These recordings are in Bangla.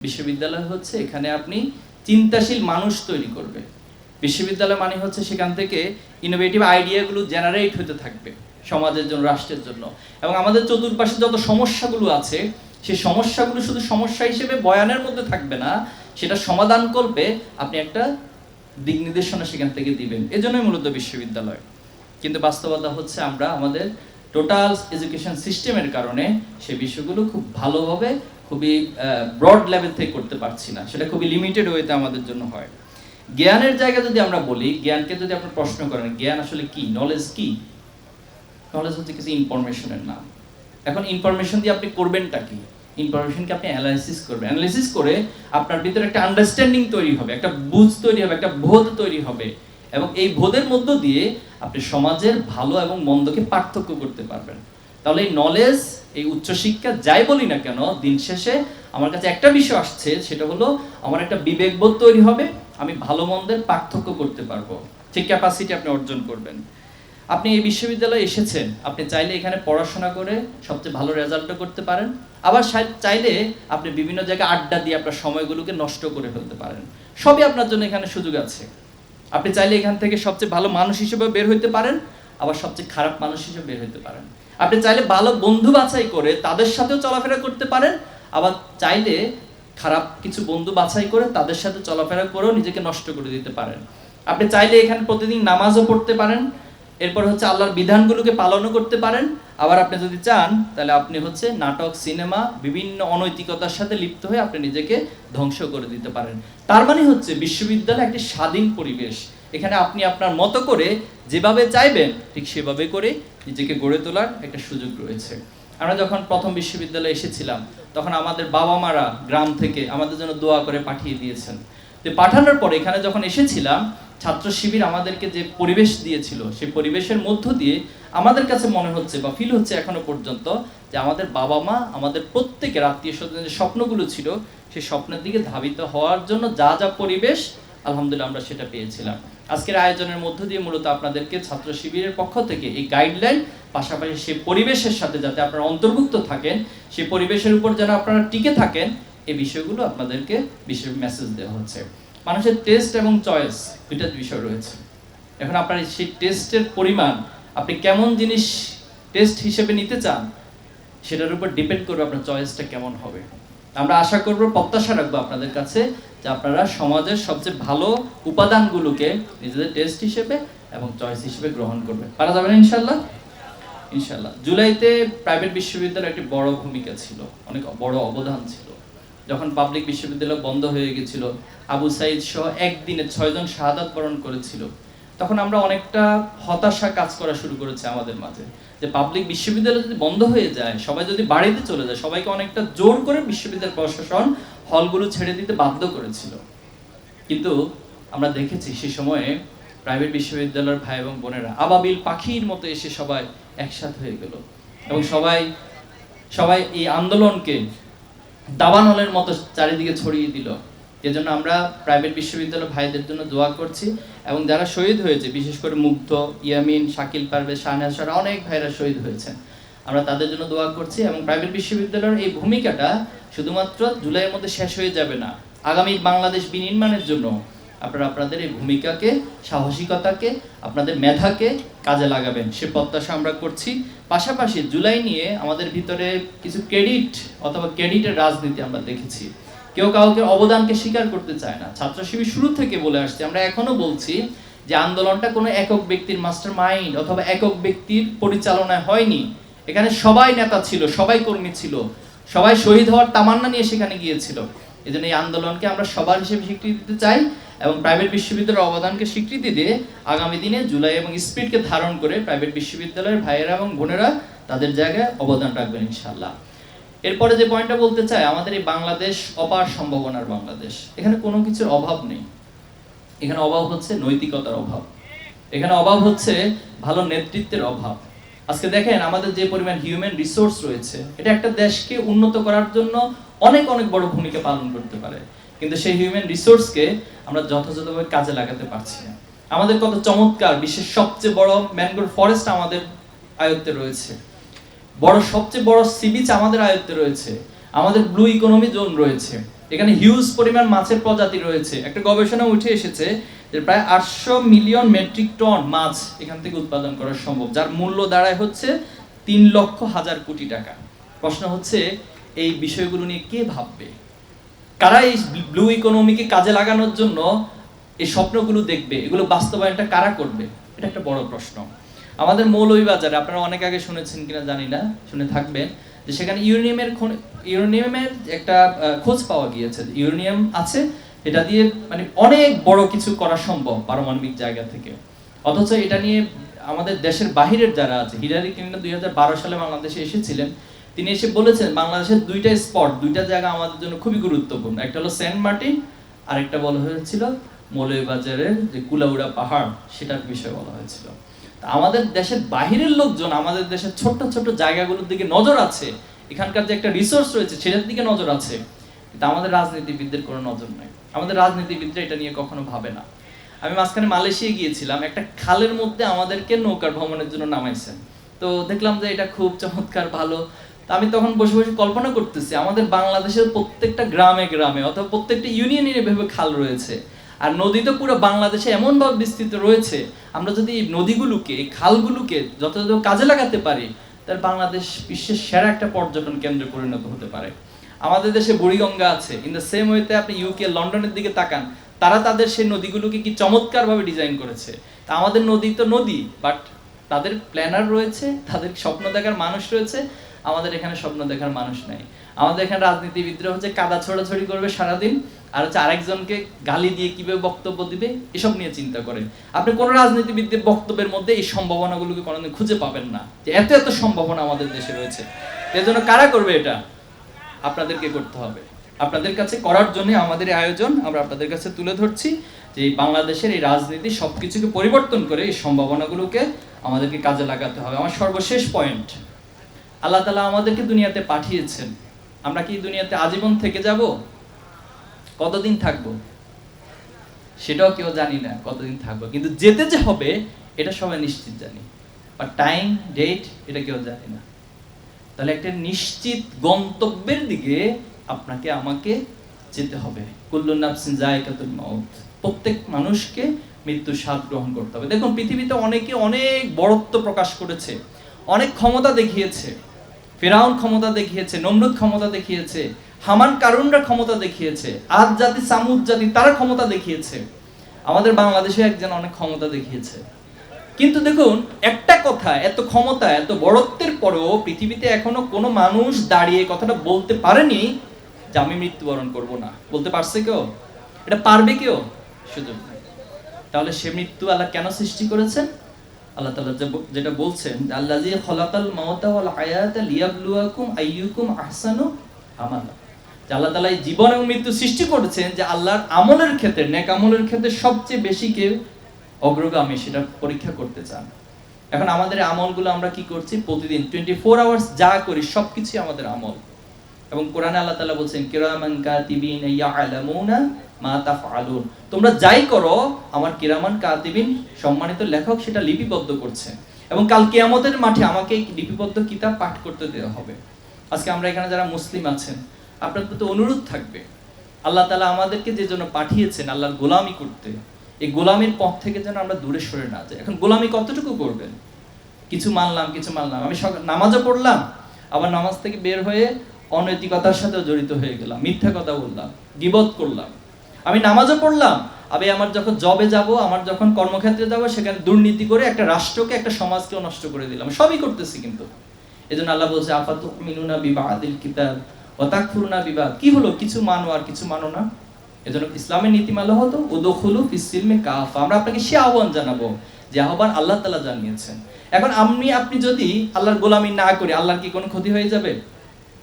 বিশ্ববিদ্যালয় হচ্ছে এখানে আপনি চিন্তাশীল মানুষ তৈরি করবে। বিশ্ববিদ্যালয় মানে হচ্ছে সেখান থেকে ইনোভেটিভ আইডিয়াগুলো জেনারেট হতে থাকবে সমাজের জন্য, রাষ্ট্রের জন্য। এবং আমাদের চতুর্পাশে যত সমস্যাগুলো আছে সেই সমস্যাগুলো শুধু সমস্যা হিসেবে বয়ানের মধ্যে থাকবে না, সেটা সমাধান করবে, আপনি একটা দিক নির্দেশনা সেখান থেকে দিবেন। এজন্যই মূলত বিশ্ববিদ্যালয়। কিন্তু বাস্তবতা হচ্ছে আমরা আমাদের টোটাল এডুকেশন সিস্টেমের কারণে সেই বিষয়গুলো খুব ভালোভাবে খুবই ব্রড লেভেল থেকে করতে পারছি না। সেটা খুবই লিমিটেড ওয়েতে আমাদের জন্য হয়। জ্ঞানের জায়গা যদি আমরা বলি, জ্ঞানকে যদি আপনি প্রশ্ন করেন, জ্ঞান আসলে কি? নলেজ কি? নলেজ হচ্ছে কিছু ইনফরমেশনের নাম। এখন ইনফরমেশন দিয়ে আপনি করবেনটা কি? ইনফরমেশনকে আপনি অ্যানালাইসিস করবেন। অ্যানালাইসিস করে আপনার ভিতরে একটা আন্ডারস্ট্যান্ডিং তৈরি হবে, একটা বুঝ তৈরি হবে, একটা বোধ তৈরি হবে এবং এই বোধের মধ্য দিয়ে আপনি সমাজের ভালো এবং মন্দকে পার্থক্য করতে পারবেন। তাহলে এই নলেজ এই উচ্চশিক্ষা যাই বলি না কেন, দিন শেষে আমার কাছে একটা বিষয় আসছে, সেটা হলো আমার একটা বিবেকবোধ তৈরি হবে, আমি ভালো মন্দের পার্থক্য করতে পারব। ঠিক ক্যাপাসিটি আপনি অর্জন করবেন। আপনি এই বিশ্ববিদ্যালয়ে এসেছেন, আপনি চাইলে এখানে পড়াশোনা করে সবচেয়ে ভালো রেজাল্টও করতে পারেন। আবার চাইলে আপনি বিভিন্ন জায়গায় আড্ডা দিয়ে আপনার সময়গুলোকে নষ্ট করে ফেলতে পারেন। সবই আপনার জন্য এখানে সুযোগ আছে। আপনি চাইলে এখান থেকে সবচেয়ে ভালো মানুষ হিসেবে বের হইতে পারেন। আবার সবচেয়ে খারাপ মানুষ হিসেবে বের হইতে পারেন। আপনি চাইলে ভালো বন্ধু বাছাই করে তাদের সাথেও চলাফেরা করতে পারেন, আবার চাইলে খারাপ কিছু বন্ধু বাছাই করে তাদের সাথে চলাফেরা করেও নিজেকে নষ্ট করে দিতে পারেন। আপনি চাইলে এখানে প্রতিদিন নামাজও পড়তে পারেন, এরপর হচ্ছে আল্লাহর বিধানগুলোকে পালনও করতে পারেন। আবার আপনি যদি চান, তাহলে আপনি হচ্ছে নাটক, সিনেমা, বিভিন্ন অনৈতিকতার সাথে লিপ্ত হয়ে আপনি নিজেকে ধ্বংস করে দিতে পারেন। তার মানে হচ্ছে বিশ্ববিদ্যালয় একটি স্বাধীন পরিবেশ। এখানে আপনি আপনার মতো করে যেভাবে চাইবেন, ঠিক সেভাবে করে নিজেকে গড়ে তোলার একটা সুযোগ রয়েছে। আমরা যখন প্রথম বিশ্ববিদ্যালয়ে এসেছিলাম, তখন আমাদের বাবা মারা গ্রাম থেকে আমাদের জন্য দোয়া করে পাঠিয়ে দিয়েছেন। তো পাঠানোর পরে এখানে যখন এসেছিলাম, ছাত্র শিবির আমাদেরকে যে পরিবেশ দিয়েছিল, সেই পরিবেশের মধ্য দিয়ে আমাদের কাছে মনে হচ্ছে বা ফিল হচ্ছে এখনও পর্যন্ত যে আমাদের বাবা মা আমাদের প্রত্যেকের আত্মীয় স্বজনের যে স্বপ্নগুলো ছিল, সেই স্বপ্নের দিকে ধাবিত হওয়ার জন্য যা যা পরিবেশ, আলহামদুলিল্লাহ আমরা সেটা পেয়েছিলাম। আজকের আয়োজনের মধ্য দিয়ে মূলত আপনাদেরকে ছাত্র শিবিরের পক্ষ থেকে এই গাইডলাইন পাশাপাশি সেই পরিবেশের সাথে যাতে আপনারা অন্তর্ভুক্ত থাকেন, সেই পরিবেশের উপর যেন আপনারা টিকে থাকেন এই বিষয়গুলো আপনাদেরকে বিশেষ মেসেজ দেওয়া হচ্ছে। মানুষের টেস্ট এবং চয়েস দুইটা বিষয় রয়েছে। এখন আপনার সেই টেস্টের পরিমাণ, আপনি কেমন জিনিস টেস্ট হিসেবে নিতে চান, সেটার উপর ডিপেন্ড করবে আপনার চয়েসটা কেমন হবে। আমরা আশা করব, প্রত্যাশা রাখব আপনাদের কাছে যে আপনারা সমাজের সবচেয়ে ভালো উপাদানগুলোকে নিজেদের টেস্ট হিসেবে এবং চয়েস হিসেবে গ্রহণ করবে পারা যাবে না ইনশাল্লাহ ইনশাল্লাহ জুলাইতে প্রাইভেট বিশ্ববিদ্যালয় একটি বড় ভূমিকা ছিল, অনেক বড় অবদান ছিল। যখন পাবলিক বিশ্ববিদ্যালয় বন্ধ হয়ে গেছিল, আবু সাইদ সহ একদিনে ছয়জন শাহাদাত বরণ করেছিল। তখন আমরা অনেকটা হতাশা কাজ করা শুরু করেছে আমাদের মাঝে। যে পাবলিক বিশ্ববিদ্যালয় যদি বন্ধ হয়ে যায়, সবাই যদি বাড়িতে চলে যায়, সবাইকে অনেকটা জোর করে বিশ্ববিদ্যালয় প্রশাসন হলগুলো ছেড়ে দিতে বাধ্য করেছিল। কিন্তু আমরা দেখেছি সে সময়ে প্রাইভেট বিশ্ববিদ্যালয়ের ভাই এবং বোনেরা আবাবিল পাখির মতো এসে সবাই একসাথ হয়ে গেল। এবং সবাই সবাই এই আন্দোলনকে দাবানলের মতো চারিদিকে ছড়িয়ে দিল। এজন্য আমরা প্রাইভেট বিশ্ববিদ্যালয় ভাইদের জন্য দোয়া করছি এবং যারা শহীদ হয়েছে, বিশেষ করে মুগ্ধ, ইয়ামিন, শাকিল পারভেজ শাহনাজ সারা অনেক ভাইরা শহীদ হয়েছেন। আমরা তাদের জন্য দোয়া করছি এবং প্রাইভেট বিশ্ববিদ্যালয়ের এই ভূমিকাটা শুধুমাত্র জুলাইয়ের মধ্যে শেষ হয়ে যাবে না, আগামী বাংলাদেশ বিনির্মাণের জন্য আপনারা আপনাদের এই ভূমিকাকে, সাহসিকতাকে, আপনাদের মেধাকে কাজে লাগাবেন। সে প্রত্যাশা আমরা করছি। পাশাপাশি জুলাই নিয়ে আমাদের ভিতরে কিছু ক্রেডিট অথবা ক্রেডিটের রাজনীতি আমরা দেখেছি। কেউ কাউকে অবদানকে স্বীকার করতে চায় না। ছাত্র শিবির শুরু থেকে বলে আসছে, আমরা এখনও বলছি যে আন্দোলনটা কোনো একক ব্যক্তির মাস্টার মাইন্ড অথবা একক ব্যক্তির পরিচালনায় হয়নি। এখানে সবাই নেতা ছিল, সবাই কর্মী ছিল, সবাই শহীদ হওয়ার তামান্না নিয়ে সেখানে গিয়েছিল। এই জন্য এই আন্দোলনকে আমরা সবার হিসেবে স্বীকৃতি দিতে চাই এবং প্রাইভেট বিশ্ববিদ্যালয়ের অবদানকে স্বীকৃতি দিয়ে আগামী দিনে জুলাই এবং স্পিডকে ধারণ করে প্রাইভেট বিশ্ববিদ্যালয়ের ভাইয়েরা এবং বোনেরা তাদের জায়গায় অবদান রাখবেন ইনশাল্লাহ এরপরে যে পয়েন্টটা বলতে চাই, আমাদের এই বাংলাদেশ অপার সম্ভাবনার বাংলাদেশ। এখানে কোনো কিছুর অভাব নেই। এখানে অভাব হচ্ছে নৈতিকতার অভাব। এখানে অভাব হচ্ছে ভালো নেতৃত্বের অভাব। আজকে দেখেন, আমাদের যে পরিমাণ হিউম্যান রিসোর্স রয়েছে, এটা একটা দেশকে উন্নত করার জন্য অনেক অনেক বড় ভূমিকা পালন করতে পারে। কিন্তু সেই হিউম্যান রিসোর্সকে আমরা যথাযথভাবে কাজে লাগাতে পারছি না। আমাদের কত চমৎকার, বিশ্বের সবচেয়ে বড় ম্যানগ্রোভ ফরেস্ট আমাদের আয়ত্তে রয়েছে। বড় সবচেয়ে বড় সি বিচ আমাদের আয়ত্তে রয়েছে। আমাদের ব্লু ইকোনমি জোন রয়েছে। এখানে হিউজ পরিমাণ মাছের প্রজাতি রয়েছে। একটা গবেষণা উঠে এসেছে যে প্রায় আটশো মিলিয়ন মেট্রিক টন মাছ এখান থেকে উৎপাদন করা সম্ভব, যার মূল্য দাঁড়ায় হচ্ছে তিন লক্ষ হাজার কোটি টাকা। প্রশ্ন হচ্ছে, এই বিষয়গুলো নিয়ে কে ভাববে? কারা এই ব্লু ইকোনমিকে কাজে লাগানোর জন্য এই স্বপ্নগুলো দেখবে? এগুলো বাস্তবায়নটা কারা করবে? এটা একটা বড় প্রশ্ন। আমাদের মৌলভীবাজারে আপনারা অনেক আগে শুনেছেন কিনা জানি না, শুনে থাকবেন, যে সেখানে ইউরেনিয়ামের ইউরেনিয়ামের একটা খোঁজ পাওয়া গিয়েছে ইউরেনিয়াম আছে, এটা দিয়ে মানে অনেক বড় কিছু করা সম্ভব পারমাণবিক জায়গা থেকে। অথচ এটা নিয়ে আমাদের দেশের বাহিরের যারা আছে, হিলারি ক্লিন্টন দুই সালে বাংলাদেশে এসেছিলেন, তিনি এসে বলেছেন, বাংলাদেশের দুইটা স্পট, দুইটা জায়গা আমাদের জন্য খুবই গুরুত্বপূর্ণ। একটা হলো সেন্ট মার্টিন, আরেকটা বলা হয়েছিল মৌলভীবাজারের যে কুলাউড়া পাহাড়, সেটার বিষয়ে বলা হয়েছিল। আমাদের দেশের বাহিরের লোকজন, আমাদের দেশের ছোট্ট ছোট্ট জায়গাগুলোর দিকে নজর আছে, এখানকার যে একটা রিসোর্স রয়েছে সেটার দিকে নজর আছে, কিন্তু আমাদের রাজনীতিবিদদের কোনো নজর নেই। আমাদের রাজনীতিবিদরা এটা নিয়ে কখনো ভাবে না। আমি মাঝখানে মালয়েশিয়া গিয়েছিলাম, একটা খালের মধ্যে আমাদেরকে নৌকার ভ্রমণের জন্য নামাইছেন। তো দেখলাম যে এটা খুব চমৎকার, ভালো। তা আমি তখন বসে বসে কল্পনা করতেছি, আমাদের বাংলাদেশের প্রত্যেকটা গ্রামে গ্রামে অথবা প্রত্যেকটা ইউনিয়নে এভাবে খাল রয়েছে। আর নদী তো পুরো বাংলাদেশে এমনভাবে বিস্তৃত রয়েছে, আমরা যদি নদীগুলোকে খালগুলোকে যথাযথ কাজে লাগাতে পারি, তাহলে বাংলাদেশ বিশ্বের সেরা একটা পর্যটন কেন্দ্রে পরিণত হতে পারে। আমাদের দেশে বুড়িগঙ্গা আছে ইন দ্য সেম ওয়েতে আপনি ইউকে লন্ডনের দিকে তাকান, তারা তাদের সেই নদীগুলোকে কি চমৎকারভাবে ডিজাইন করেছে। তা আমাদের নদী তো নদী বাট তাদের প্ল্যানার রয়েছে, তাদের স্বপ্ন দেখার মানুষ রয়েছে, আমাদের এখানে স্বপ্ন দেখার মানুষ নাই। আমাদের এখানে রাজনীতিবিদরা হচ্ছে কাদা ছড়াছড়ি করবে সারাদিন আর হচ্ছে আরেকজনকে গালি দিয়ে কীভাবে বক্তব্য দিবে, এসব নিয়ে চিন্তা করেন। আপনি কোন রাজনীতিবিদদের বক্তব্যের মধ্যে এই সম্ভাবনাগুলোকে কোনোদিন খুঁজে পাবেন না, যে এত এত সম্ভাবনা আমাদের দেশে রয়েছে। এর জন্য কারা করবে এটা? আপনাদেরকে করতে হবে। আপনাদের কাছে করার জন্য আমাদের আয়োজন, আমরা আপনাদের কাছে তুলে ধরছি যে এই বাংলাদেশের এই রাজনীতি সবকিছুকে পরিবর্তন করে এই সম্ভাবনাগুলোকে আমাদেরকে কাজে লাগাতে হবে। আমার সর্বশেষ পয়েন্ট, আল্লাহ তালা আমাদেরকে দুনিয়াতে পাঠিয়েছেন। আমরা কি দুনিয়াতে আজীবন থেকে যাব? কতদিন থাকব? সেটাও কেউ জানি না কতদিন থাকব। কিন্তু যেতে যে হবে, এটা সবাই নিশ্চিত জানি। বা টাইম ডেট এটা কেউ জানি না। তাহলে একটা নিশ্চিত গন্তব্যের দিকে আপনাকে, আমাকে যেতে হবে। কুল্লু নাফসিন জায়কাতুল মাউত। প্রত্যেক মানুষকে মৃত্যুর স্বাদ গ্রহণ করতে হবে। দেখুন, পৃথিবীতে অনেকে অনেক বড়ত্ব প্রকাশ করেছে। অনেক ক্ষমতা দেখিয়েছে। ফেরাউন ক্ষমতা দেখিয়েছে, নমরুদ ক্ষমতা দেখিয়েছে। হামান কারুনরা ক্ষমতা দেখিয়েছে, আদ জাতি, সামুদ জাতি, তারা ক্ষমতা দেখিয়েছে। আমাদের বাংলাদেশে একজন অনেক ক্ষমতা দেখিয়েছে। কিন্তু দেখুন, একটা কথা, এত ক্ষমতা, এত বড়ত্বের পরেও পৃথিবীতে এখনও কোনো মানুষ দাঁড়িয়ে কথাটা বলতে পারেনি যে আমি মৃত্যুবরণ করব না। বলতে পারছে কেউ? এটা পারবে কেউ? নেই। তাহলে সে মৃত্যু আল্লাহ কেন সৃষ্টি করেছেন? আল্লাহ তাআলা যে যেটা বলছেন আল্লাহ খলাকাল মাউতা ওয়াল লিয়াবলুয়াকুম আইয়ুকুম আহসানু আমালা যে আল্লাহ এই জীবন এবং মৃত্যু সৃষ্টি করেছেন, যে আল্লাহর আমলের ক্ষেত্রে, নেক আমলের ক্ষেত্রে সবচেয়ে বেশি কে অগ্রগামী সেটা পরীক্ষা করতে চান। এখন আমাদের আমলগুলো আমরা কি করছি? প্রতিদিন টোয়েন্টি ফোর আওয়ার্স যা করি, সবকিছুই আমাদের আমল। এবং কোরআনে আল্লাহ তাআলা বলছেন, কিরামান কাতিবিন ইয়ালামুনা মা তাফআলুন। তোমরা যাই করো, আমার কিরামান কাতিবিন সম্মানিত লেখক সেটা লিপিবদ্ধ করছে। এবং কাল কিয়ামতের মাঠে আমাকে লিপিবদ্ধ কিতাব পাঠ করতে দেওয়া হবে। আজকে আমরা এখানে যারা মুসলিম আছেন আপনাদের প্রতি অনুরোধ থাকবে। আল্লাহ তাআলা আমাদেরকে যে জন্য পাঠিয়েছেন, আল্লাহর গোলামি করতে, এই গোলামির পথ থেকে যেন আমরা দূরে সরে না যাই। এখন গোলামি কতটুকু করবেন? কিছু মানলাম কিছু মানলাম। আমি নামাজও পড়লাম, আবার নামাজ থেকে বের হয়ে অনৈতিকতার সাথে জড়িত হয়ে গেলাম, মিথ্যা কথা বললাম, গিবত করলাম। আমি নামাজও পড়লাম আমি আমার যখন জবে যাব, আমার যখন কর্মক্ষেত্রে যাব, সেখানে দুর্নীতি করে একটা রাষ্ট্রকে, একটা সমাজকেও নষ্ট করে দিলাম। সবই করতেছি কিন্তু। এজন্য আল্লাহ বলছে আফাতু মিনুনা বিবাদিল কিতাব? বিবাহ কি হলো? কিছু মানো আর কিছু মানো না। এজন্য ইসলামের নীতিমালা হতো ফিসিলমে কাফা। আমরা আপনাকে সে আহ্বান জানাব, যে আহ্বান আল্লাহ তাআলা জানিয়েছেন। এখন আমি আপনি যদি আল্লাহর গোলামি না করি, আল্লাহর কি কোনো ক্ষতি হয়ে যাবে?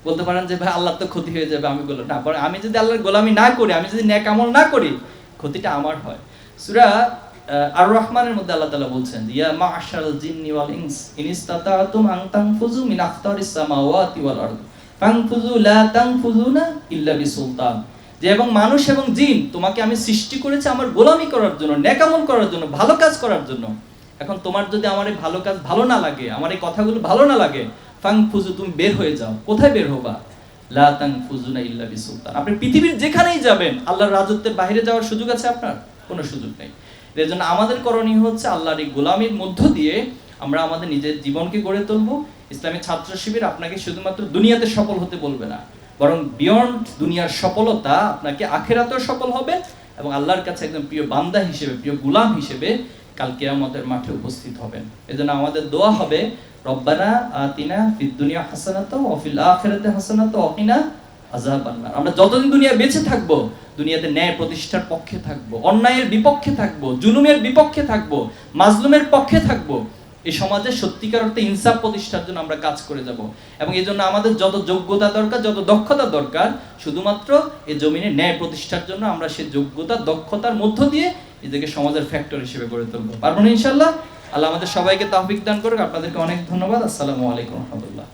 বলতে পারেন যে, ভাই, আল্লাহর তো ক্ষতি হয়ে যাবে, আমি বললাম না আমি যদি আল্লাহর গোলামি না করি, আমি যদি ন্যাক আমল না করি, ক্ষতিটা আমার হয়। সূরা আর রহমানের মধ্যে আল্লাহ তাআলা বলছেন, ইয়া মা'শারাল জিন্নি ওয়াল ইনস, ইন ইসতাতা'তুম আন তানফুযু মিন সামাওয়াতি ওয়াল ফানফুযু লা তানফুযুনা ইল্লা বিসুলতান। যে এবং মানুষ এবং জিন, তোমাকে আমি সৃষ্টি করেছি আমার গোলামি করার জন্য নেকামল করার জন্য, ভালো কাজ করার জন্য। এখন তোমার যদি আমার এই ভালো কাজ ভালো না লাগে, আমার এই কথাগুলো ভালো না লাগে ফাং ফুজু তুমি বের হয়ে যাও। কোথায় বের হবা? লা তানফুজুনা ইল্লা বিসুলতান। আপনি পৃথিবীর যেখানেই যাবেন, আল্লাহর রাজত্বের বাইরে যাওয়ার সুযোগ আছে আপনার? কোনো সুযোগ নেই। এর জন্য আমাদের করণীয় হচ্ছে আল্লাহর এই গোলামীর মধ্য দিয়ে আমরা আমাদের নিজের জীবনকে গড়ে তুলবো। ইসলামী ছাত্র শিবির আপনাকে শুধুমাত্র দুনিয়াতে সফল হতে বলবে না, বরং বিয়ন্ড দুনিয়ার সফলতা আপনাকে আখেরাতেও সফল হবে এবং আল্লাহর কাছে একদম প্রিয় বান্দা হিসেবে, প্রিয় গুলাম হিসেবে কাল কেয়ামতের মাঠে উপস্থিত হবেন। এজন্য আমাদের দোয়া হবে, রব্বানা আতিনা ফিদ দুনিয়া হাসানাত ওয়া ফিল আখিরাতি হাসানাত ওয়া কিনা আযাবান আমরা যতদিন দুনিয়া বেঁচে থাকব, দুনিয়াতে ন্যায় প্রতিষ্ঠার পক্ষে থাকব, অন্যায়ের বিপক্ষে থাকব, জুলুমের বিপক্ষে থাকব, মাজলুমের পক্ষে থাকব এই সমাজে সত্যিকার অর্থে ইনসাফ প্রতিষ্ঠার জন্য আমরা কাজ করে যাব। এবং এই জন্য আমাদের যত যোগ্যতা দরকার, যত দক্ষতা দরকার, শুধুমাত্র এই জমিনে ন্যায় প্রতিষ্ঠার জন্য আমরা সেই যোগ্যতা, দক্ষতার মধ্য দিয়ে নিজেকে সমাজের ফ্যাক্টর হিসেবে গড়ে তুলবো। পারব না ইনশাল্লাহ আল্লাহ আমাদের সবাইকে তাহবিক দান করুক। আপনাদেরকে অনেক ধন্যবাদ। আসসালামু আলাইকুম রহমতুল্লাহ।